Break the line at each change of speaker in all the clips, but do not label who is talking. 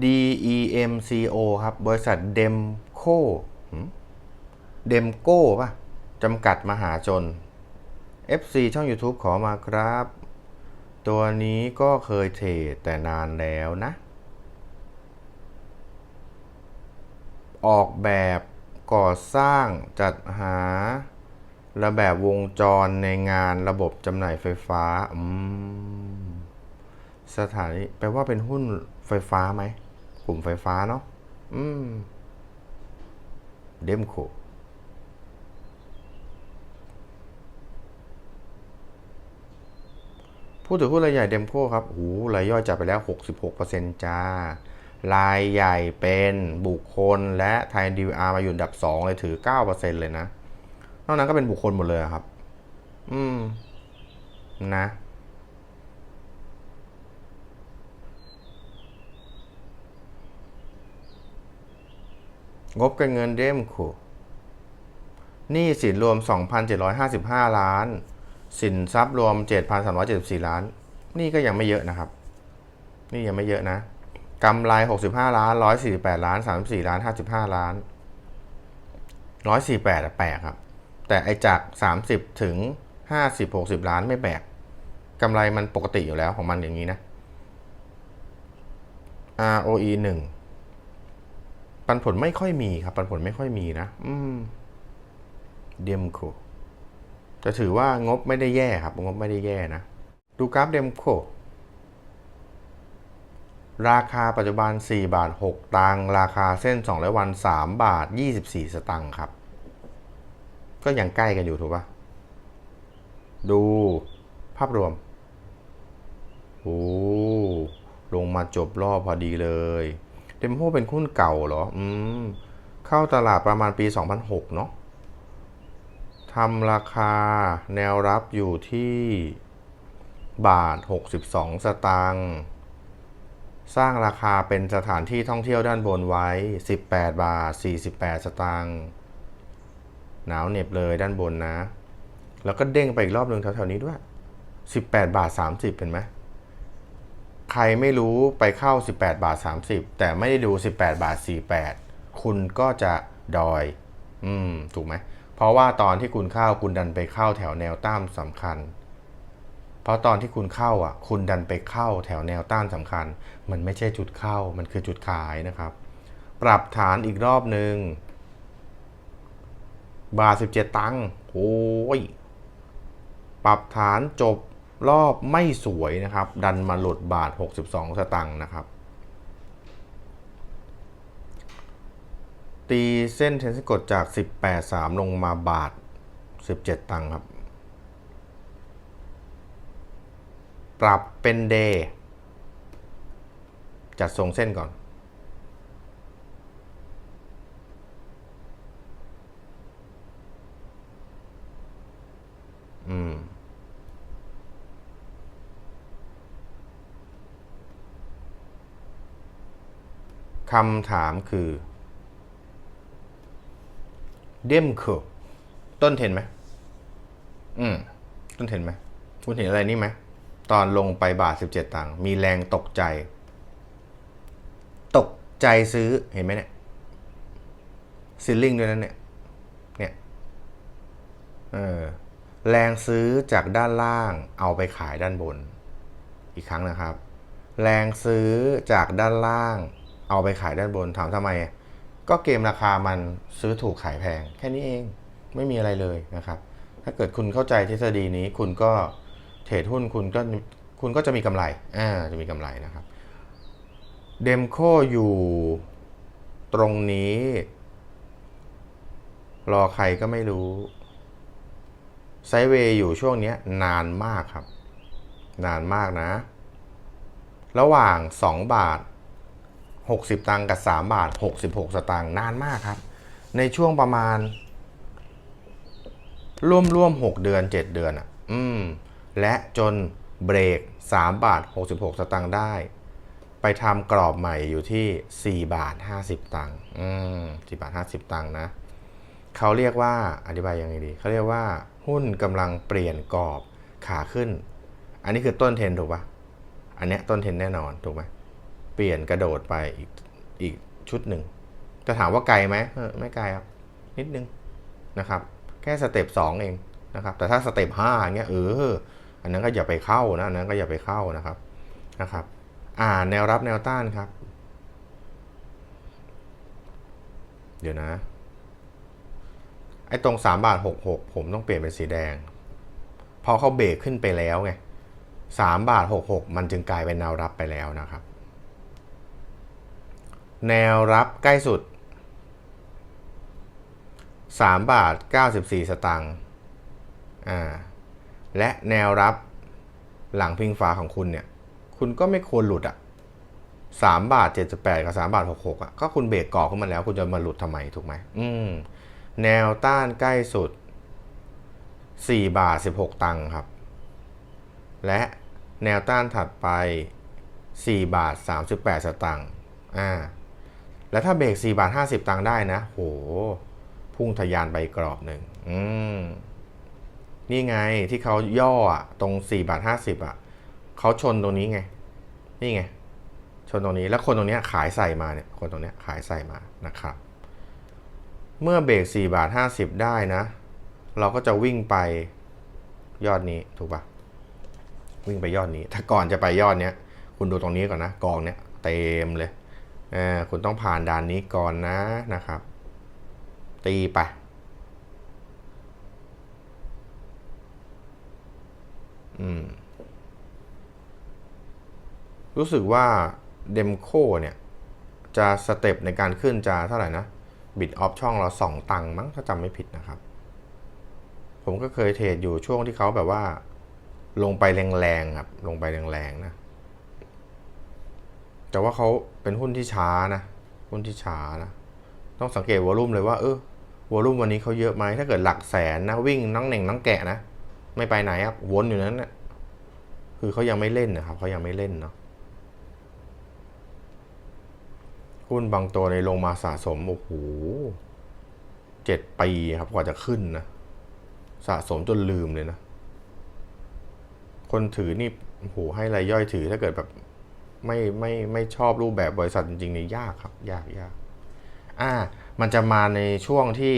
DEMCO ครับ บริษัทเดมโคเดมโก้ป่ะจำกัดมหาชน FC ช่อง YouTube ขอมาครับ ตัวนี้ก็เคยเทรดแต่นานแล้วนะ ออกแบบก่อสร้างจัดหาระแบบวงจรในงานระบบจำหน่ายไฟฟ้าอืมสถานีแปลว่าเป็นหุ้นไฟฟ้าไหม กลุ่มไฟฟ้าเนาะอืม เดมโคผู้ถือหุ้นรายใหญ่เดมโคครับโอ้โหรายย่อยจับไปแล้ว 66%จ้า รายใหญ่เป็นบุคคลและไทยดีอาร์มาอยู่อันดับ 2 เลยถือ 9%เลยนะ นอกนั้นก็เป็นบุคคลหมดเลยครับ อืม นะ งบการเงินเดมโคหนี้สินรวม 2,755 ล้าน สินทรัพย์รวม 7,374 ล้าน นี่ก็ยังไม่เยอะนะครับ นี่ยังไม่เยอะนะกำไร 65 ล้าน 148 ล้าน 34 ล้าน 55 ล้าน 148อะแปลกครับ แต่ไอจาก 30 ถึง 50 60 ล้านไม่แปลกกำไรมันปกติอยู่แล้วของมันอย่างนี้นะ ROE 1 ปันผลไม่ค่อยมีครับ ปันผลไม่ค่อยมีนะ อืม เดมโคจะถือว่างบไม่ได้แย่ครับ งบไม่ได้แย่นะ ดูกราฟเดมโคราคาปัจจุบัน 4 บาท 6 ตังค์ราคาเส้น200วัน 3 บาท 24 สตังค์ครับ ก็ยังใกล้กันอยู่ถูกปะดูภาพรวม โอ้ ลงมาจบรอบพอดีเลย เดมโคเป็นหุ้นเก่าเหรอ อืม เข้าตลาดประมาณปี 2006 เนาะทำราคาแนวรับอยู่ที่บาท 62 สตางค์สร้างราคาเป็นสถานที่ท่องเที่ยวด้านบนไว้ 18 บาท 48 สตางค์หนาวเหน็บเลยด้านบนนะ แล้วก็เด้งไปอีกรอบหนึ่งแถวๆนี้ด้วย 18 บาท 30 เป็นไหม ใครไม่รู้ไปเข้า 18 บาท 30 แต่ไม่ได้ดู 18 บาท 48 คุณก็จะดอย อืม ถูกไหม เพราะว่าตอนที่คุณเข้าคุณดันไปเข้าแถวแนวต้านสำคัญ เพราะตอนที่คุณเข้าอะ คุณดันไปเข้าแถวแนวต้านสำคัญ มันไม่ใช่จุดเข้า มันคือจุดขายนะครับ ปรับฐานอีกรอบหนึ่งบาท17 ตังค์โอ้ย ปรับฐานจบ รอบไม่สวยนะครับ ดันมาหลุดบาท 62 สตังค์นะครับ ตีเส้นเทนนิสกดจาก 18 3 ลงมาบาท 17 ตังค์ครับ ปรับเป็นเดย์จัดทรงเส้นก่อน คำถามคือเดมเคอต้นเห็นไหมอืม ต้นเห็นไหมคุณเห็นอะไรนี่ไหม ตอนลงไปบาท17ตังค์มีแรงตกใจ ตกใจซื้อเห็นไหมเนี่ยซิลลิงด้วยนั่นเนี่ย เนี่ยเออแรงซื้อจากด้านล่างเอาไปขายด้านบน อีกครั้งนะครับ แรงซื้อจากด้านล่าง เอาไปขายด้านบนถามทำไม ก็เกมราคามันซื้อถูกขายแพง แค่นี้เองไม่มีอะไรเลยนะครับ ถ้าเกิดคุณเข้าใจทฤษฎีนี้คุณก็เทรดหุ้นคุณก็คุณก็จะมีกำไรอ่าจะมีกำไรนะครับเดมโคอยู่ตรงนี้ รอใครก็ไม่รู้ไซเวย์อยู่ช่วงนี้นานมากครับ นานมากนะ ระหว่าง 2 บาท 60 ตังค์กับ 3 บาท 66 สตางค์นานมากครับ ในช่วงประมาณ ร่วมร่วม6เดือน 7 เดือนอะ อืม และจนเบรก 3 บาท 66 สตางค์ได้ ไปทำกรอบใหม่อยู่ที่ 4 บาท 50 ตังค์อืม4บาท 50 ตังค์นะเขาเรียกว่าอธิบายยังไงดีเขาเรียกว่าหุ้นกำลังเปลี่ยนกรอบขาขึ้น อันนี้คือต้นเทรนถูกปะอันนี้ต้นเทรนแน่นอนถูกไหม เปลี่ยนกระโดดไปอีกอีกชุดหนึ่ง จะถามว่าไกลไหมเออไม่ไกลครับ นิดนึงนะครับ แค่สเต็ปสองเองนะครับ แต่ถ้าสเต็ปห้าเงี้ยเออ อันนั้นก็อย่าไปเข้านะ อันนั้นก็อย่าไปเข้านะครับนะครับ อ่าแนวรับแนวต้านครับ เดี๋ยวนะ ไอ้ตรง3บาท66 ผมต้องเปลี่ยนเป็นสีแดง พอเขาเบรกขึ้นไปแล้วไง3บาท66 มันจึงกลายเป็นแนวรับไปแล้วนะครับ แนวรับใกล้สุด 3 บาท 94 สตางค์อ่าและแนวรับหลังพิงฟ้าของคุณเนี่ย คุณก็ไม่ควรหลุดอะสามบาทเจ็ดสิบแปดกับสามบาทหกหกอะก็คุณเบรกก่อขึ้นมาแล้ว คุณจะมาหลุดทำไมถูกไหมอืม แนวต้านใกล้สุดสี่บาทสิบหกตังค์ครับ และแนวต้านถัดไปสี่บาทสามสิบแปดสตังค์อ่า แล้วถ้าเบรกสี่บาทห้าสิบตังค์ได้นะ โห พุ่งทะยานไปกรอบหนึ่งอืมนี่ไงที่เขาย่ออะตรง4บาท50อะเขาชนตรงนี้ไง นี่ไง ชนตรงนี้แล้วคนตรงนี้ขายใส่มาเนี่ย คนตรงนี้ขายใส่มานะครับ เมื่อเบรก4บาท50 ได้นะ เราก็จะวิ่งไปยอดนี้ถูกปะวิ่งไปยอดนี้ ถ้าก่อนจะไปยอดเนี้ย คุณดูตรงนี้ก่อนนะ กองเนี้ยเต็มเลย ออคุณต้องผ่านด่านนี้ก่อนนะนะครับ ตีไปอืมรู้สึกว่าเดมโคเนี่ย จะสเต็ปในการขึ้นจะเท่าไหร่นะ บิดออฟช่องเราสองตังค์มั้งถ้าจำไม่ผิดนะครับ ผมก็เคยเทรดอยู่ช่วงที่เขาแบบว่า ลงไปแรงๆครับ ลงไปแรงๆนะ แต่ว่าเขาเป็นหุ้นที่ช้านะ หุ้นที่ช้านะ ต้องสังเกตวอลุ่มเลยว่า เออวอลุ่มวันนี้เขาเยอะไหมถ้าเกิดหลักแสนนะ วิ่งน้องเหน่งน้องแกะนะ ไม่ไปไหนครับ วนอยู่นั้นนะคือเขายังไม่เล่นนะครับเขายังไม่เล่นเนาะหุ้นบางตัวในลงมาสะสม โอ้โหเจ็ดปีครับกว่าจะขึ้นนะ สะสมจนลืมเลยนะ คนถือนี่โอ้โหให้รายย่อยถือถ้าเกิดแบบ ไม่ไม่ไม่ชอบรูปแบบบริษัทจริงๆนี่ยากครับยากยากอ่ามันจะมาในช่วงที่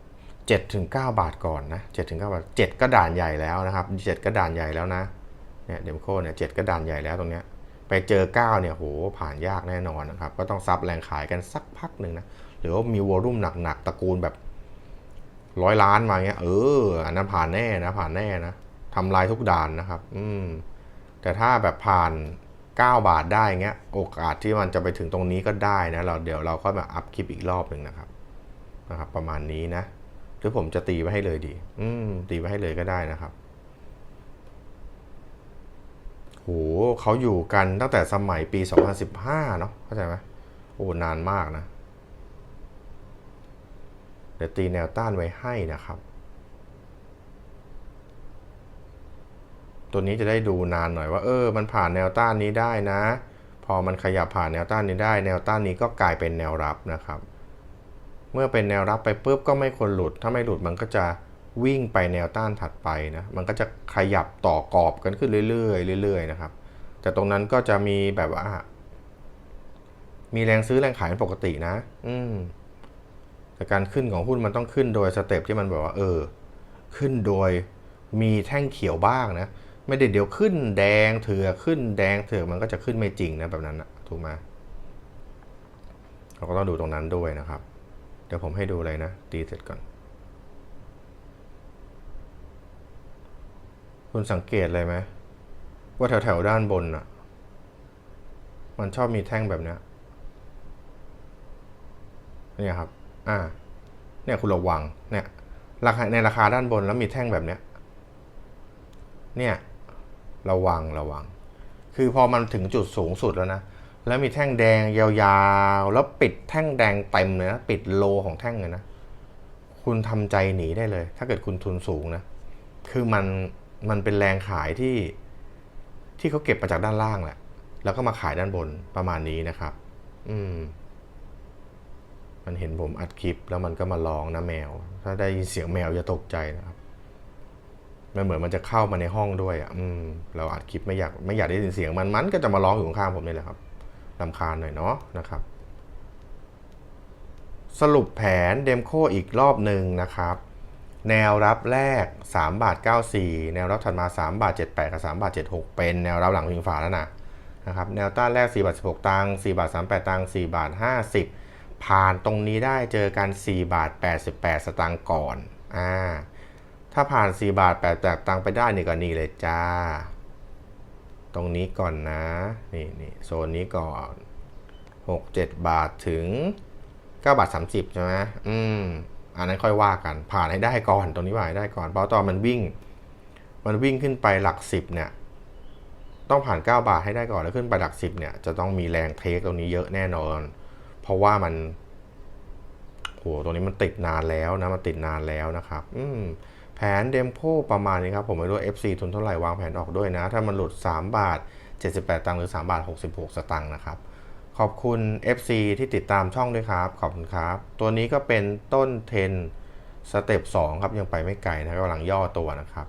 7ถึง9บาทก่อนนะ7ถึง9บาท7ก็ด่านใหญ่แล้วนะครับ7ก็ด่านใหญ่แล้วนะเนี่ยเดมโคเนี่ย7ก็ด่านใหญ่แล้วตรงเนี้ยไปเจอ 9 เนี่ยโหผ่านยากแน่นอนนะครับ ก็ต้องซับแรงขายกันสักพักหนึ่งนะหรือว่ามีวอลุ่มหนักๆตระกูลแบบร้อยล้านมาเงี้ยเอออันนั้นผ่านแน่นะผ่านแน่นะทำลายทุกด่านนะครับ อืมแต่ถ้าแบบผ่าน 9 บาทได้เงี้ยโอกาสที่มันจะไปถึงตรงนี้ก็ได้นะเราเดี๋ยวเราก็มาอัพคลิปอีกรอบหนึ่งนะครับนะครับ ประมาณนี้นะหรือผมจะตีไว้ให้เลยดี อืมตีไว้ให้เลยก็ได้นะครับโหเขาอยู่กันตั้งแต่สมัยปี 2015 เนาะเข้าใจไหมโอ้นานมากนะเดี๋ยวตีแนวต้านไว้ให้นะครับ ตัวนี้จะได้ดูนานหน่อยว่า เออ มันผ่านแนวต้านนี้ได้นะ พอมันขยับผ่านแนวต้านนี้ได้ แนวต้านนี้ก็กลายเป็นแนวรับนะครับ เมื่อเป็นแนวรับไปปุ๊บก็ไม่ควรหลุด ถ้าไม่หลุดมันก็จะวิ่งไปแนวต้านถัดไปนะ มันก็จะขยับต่อกรอบกันขึ้นเรื่อยๆเรื่อยๆนะครับ แต่ตรงนั้นก็จะมีแบบว่า มีแรงซื้อแรงขายเป็นปกตินะ อืมแต่การขึ้นของหุ้นมันต้องขึ้นโดยสเต็ปที่มันแบบว่า เออ ขึ้นโดยมีแท่งเขียวบ้างนะ ไม่ได้เดี๋ยวขึ้นแดงเถื่อขึ้นแดงเถื่อมันก็จะขึ้นไม่จริงนะแบบนั้นนะถูกไหมเราก็ต้องดูตรงนั้นด้วยนะครับ เดี๋ยวผมให้ดูเลยนะ ตีเสร็จก่อน คุณสังเกตเลยไหมว่าแถวแถวๆด้านบนอะ มันชอบมีแท่งแบบนี้เนี่ยครับ อ่า เนี่ยคุณระวัง เนี่ยราคาในราคาด้านบนแล้วมีแท่งแบบเนี้ย เนี่ย ระวังระวัง คือพอมันถึงจุดสูงสุดแล้วนะ แล้วมีแท่งแดงยาวๆ แล้วปิดแท่งแดงเต็มเลยนะ ปิดโลของแท่งเลยนะ คุณทำใจหนีได้เลย ถ้าเกิดคุณทุนสูงนะ คือมันมันเป็นแรงขายที่ที่เขาเก็บมาจากด้านล่างแหละ แล้วก็มาขายด้านบนประมาณนี้นะครับ อืม มันเห็นผมอัดคลิปแล้วมันก็มาร้องนะแมว ถ้าได้ยินเสียงแมวอย่าตกใจนะครับ มันเหมือนมันจะเข้ามาในห้องด้วยอะอืมเราอัดคลิปไม่อยากไม่อยากได้ยินเสียงมันมันก็จะมาร้องอยู่ข้างผมนี่แหละครับลำคาญหน่อยเนาะนะครับ สรุปแผนเดมโคอีกรอบหนึ่งนะครับ แนวรับแรก3บาท94 แนวรับถัดมา3บาท78 กับ3บาท76 เป็นแนวรับหลังพิงฝาแล้วนะนะครับแนวต้านแรก4บาท16 ตังค์4บาท38 ตังค์4บาท50 ผ่านตรงนี้ได้เจอกัน4บาท88 สตางค์ก่อนอ่า ถ้าผ่าน 4 บาท88ตังไปได้นี่ก็นี่เลยจ้า ตรงนี้ก่อนนะ นี่นี่โซนนี้ก่อน 6 7 บาทถึง 9 บาท 30 ใช่ไหมอืม อันนั้นค่อยว่ากัน ผ่านให้ได้ก่อน ตรงนี้ผ่านให้ได้ก่อน เพราะตอนมันวิ่ง มันวิ่งขึ้นไปหลัก 10 เนี่ย ต้องผ่าน 9 บาทให้ได้ก่อน แล้วขึ้นไปหลัก 10 เนี่ย จะต้องมีแรงเทคตรงนี้เยอะแน่นอน เพราะว่ามันโหตรงนี้มันติดนานแล้วนะ มันติดนานแล้วนะครับ อืม แผนเดมโพประมาณนี้ครับ ผมไม่รู้ FC ทุนเท่าไหร่วางแผนออกด้วยนะ ถ้ามันหลุด 3 บาท 78 ตังค์หรือ 3 บาท 66 สตังค์นะครับ ขอบคุณ FC ที่ติดตามช่องด้วยครับ ขอบคุณครับ ตัวนี้ก็เป็นต้นเทนสเต็ป2ครับ ยังไปไม่ไกลนะกำลังย่อตัวนะครับ